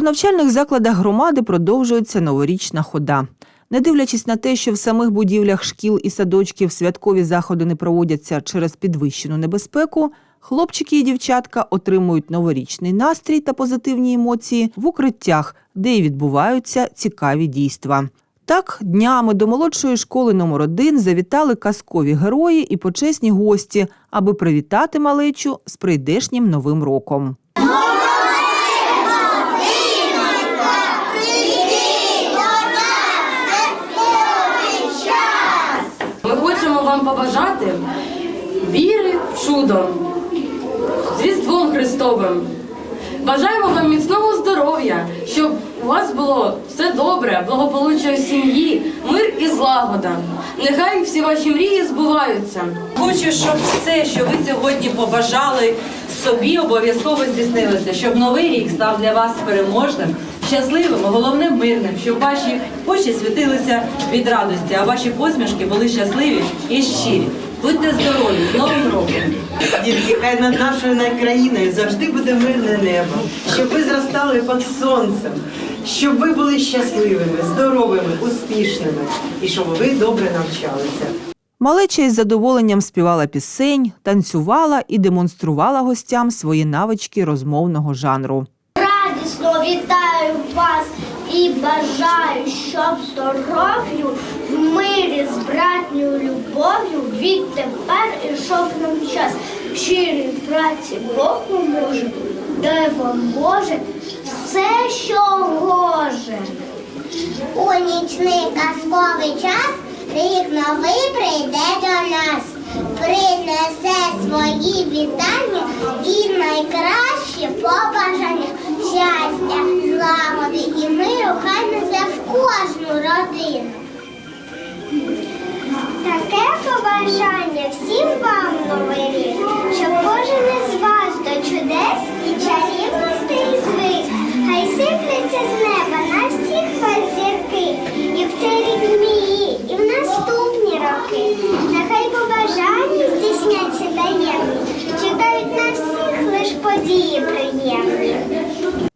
По навчальних закладах громади продовжується новорічна хода. Не дивлячись на те, що в самих будівлях шкіл і садочків святкові заходи не проводяться через підвищену небезпеку, хлопчики і дівчатка отримують новорічний настрій та позитивні емоції в укриттях, де й відбуваються цікаві дійства. Так, днями до молодшої школи номер 1 завітали казкові герої і почесні гості, аби привітати малечу з прийдешнім новим роком. Ми хочемо вам побажати віри в чудо з Різдвом Христовим. Бажаємо вам міцного здоров'я, щоб у вас було все добре, благополуччя сім'ї, мир і злагода. Нехай всі ваші мрії збуваються. Хочу, щоб все, що ви сьогодні побажали собі, обов'язково здійснилося, щоб новий рік став для вас переможним, щасливим, а головне мирним, щоб ваші очі світилися від радості, а ваші посмішки були щасливі і щирі. Будьте здорові, з Новим роком! Дітки, хай над нашою країною завжди буде мирне небо, щоб ви зростали під сонцем, щоб ви були щасливими, здоровими, успішними і щоб ви добре навчалися. Малеча із задоволенням співала пісень, танцювала і демонструвала гостям свої навички розмовного жанру. Вітаю вас і бажаю, щоб здоров'ю в мирі з братньою любов'ю відтепер ішов нам час. Щирій праці Бог поможе, дай вам Боже все, що гоже. У нічний казковий час рік новий прийде до нас, принесе свої вітання і найкращі побажання щастя, злагоди і миру хай несе в кожну родину. Таке побажання всім вам новий рік, події приємні.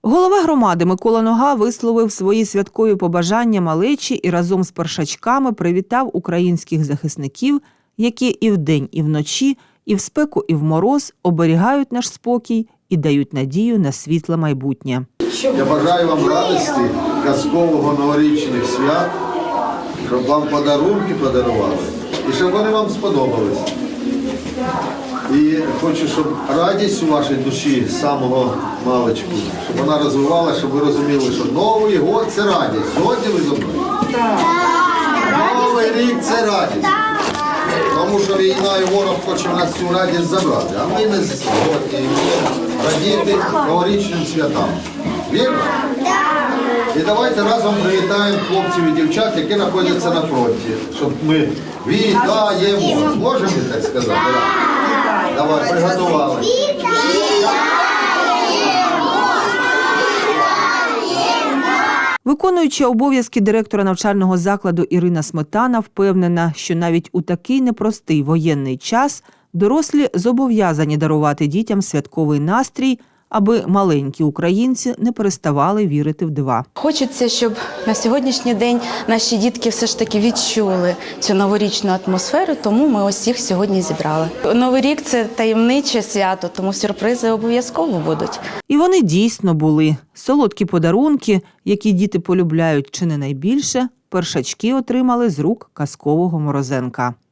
Голова громади Микола Нога висловив свої святкові побажання малечі і разом з першачками привітав українських захисників, які і вдень, і вночі, і в спеку, і в мороз оберігають наш спокій і дають надію на світле майбутнє. Я бажаю вам радості, казкового новорічних свят, щоб вам подарунки подарували і щоб вони вам сподобались. І хочу, щоб радість у вашій душі з самого маличку, щоб вона розвивалася, щоб ви розуміли, що новий год це радість. Згодні ви зі мною? Новий рік це радість. Тому що війна і ворог хоче нас цю радість забрати. А ми не згодні, радіти новорічним святам. Вірно? І давайте разом привітаємо хлопців і дівчат, які знаходяться на фронті, щоб ми вітаємо. Зможемо так сказати? Давай, приготували. Виконуючи обов'язки директора навчального закладу Ірина Сметана впевнена, що навіть у такий непростий воєнний час дорослі зобов'язані дарувати дітям святковий настрій, аби маленькі українці не переставали вірити в дива. Хочеться, щоб на сьогоднішній день наші дітки все ж таки відчули цю новорічну атмосферу, тому ми ось їх сьогодні зібрали. Новий рік це таємниче свято, тому сюрпризи обов'язково будуть. І вони дійсно були солодкі подарунки, які діти полюбляють чи не найбільше. Першачки отримали з рук казкового морозенка.